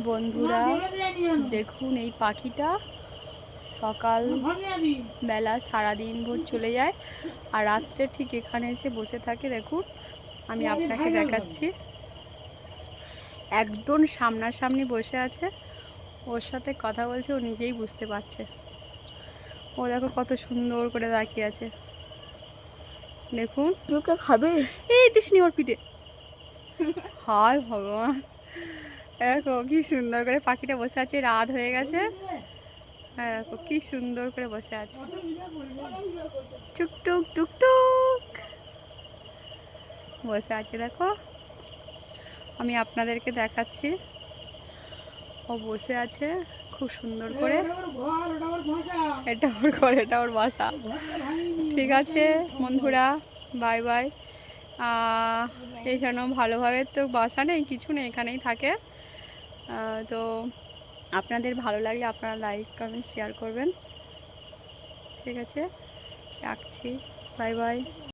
বন্ধুরা দেখুন এই পাখিটা। সকাল বেলা সারাদিন ভোর চলে যায় আর রাত্রে ঠিক এখানে এসে বসে থাকে দেখুন। আমি আপনাকে দেখাচ্ছি। একদম সামনাসামনি বসে আছে। ওর সাথে কথা বলছে ও নিজেই বুঝতে পারছে। ও দেখো কত সুন্দর করে তাকিয়ে আছে। দেখুন। খাবে? এই দিসনি ওর পিঠে। হায় ভগবান। দেখো, কি সুন্দর করে পাখিটা বসে আছে, রাত হয়ে গেছে। হ্যাঁ দেখো, কি সুন্দর করে বসে আছে। টুকটুক টুকটুক। বসে আছে, দেখো। আমি আপনাদেরকে দেখাচ্ছি। ও বসে আছে খুব সুন্দর করে। এটা ওর ঘর, এটা ওর বাসা। ঠিক আছে, বন্ধুরা, বাই বাই। এখানেও ভালোভাবে তো বাসা নেই, কিছু নেই, এখানেই থাকে। তো আপনাদের ভালো লাগলে আপনারা লাইক কমেন্ট শেয়ার করবেন। ঠিক আছে? রাখছি। Bye bye